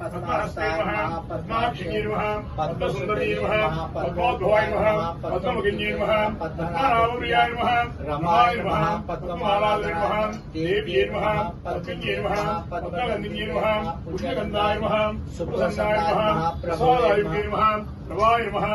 पद्माक्षिणीर्वः पद्मसुन्दरीर्वः पद्मोद्भवायुवः पद्ममुगिन्यैर्वः पद्मनाभप्रियायुवः रमायुवः पद्ममालादिर्वः देव्यैर्वः पद्मिन्यैर्वः पद्मगन्धिन्यैर्वः पुष्णगन्धायुवः सुप्रसन्नायुवः प्रसोदायुगैर्वः प्रभायुवः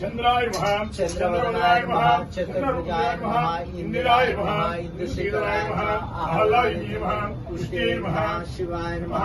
चन्द्रायुवः चन्द्रवदायुवः शिवाय नमः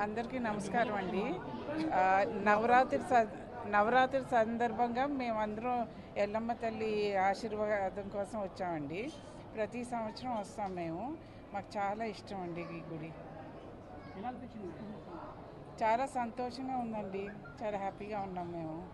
అందరికీ నమస్కారం అండి. నవరాత్రి స- నవరాత్రి సందర్భంగా మేమందరం ఎల్లమ్మ తల్లి ఆశీర్వాదం కోసం వచ్చామండి. ప్రతి సంవత్సరం వస్తాం మేము. మాకు చాలా ఇష్టం అండి ఈ గుడి. చాలా సంతోషంగా ఉందండి. చాలా హ్యాపీగా ఉన్నాం మేము.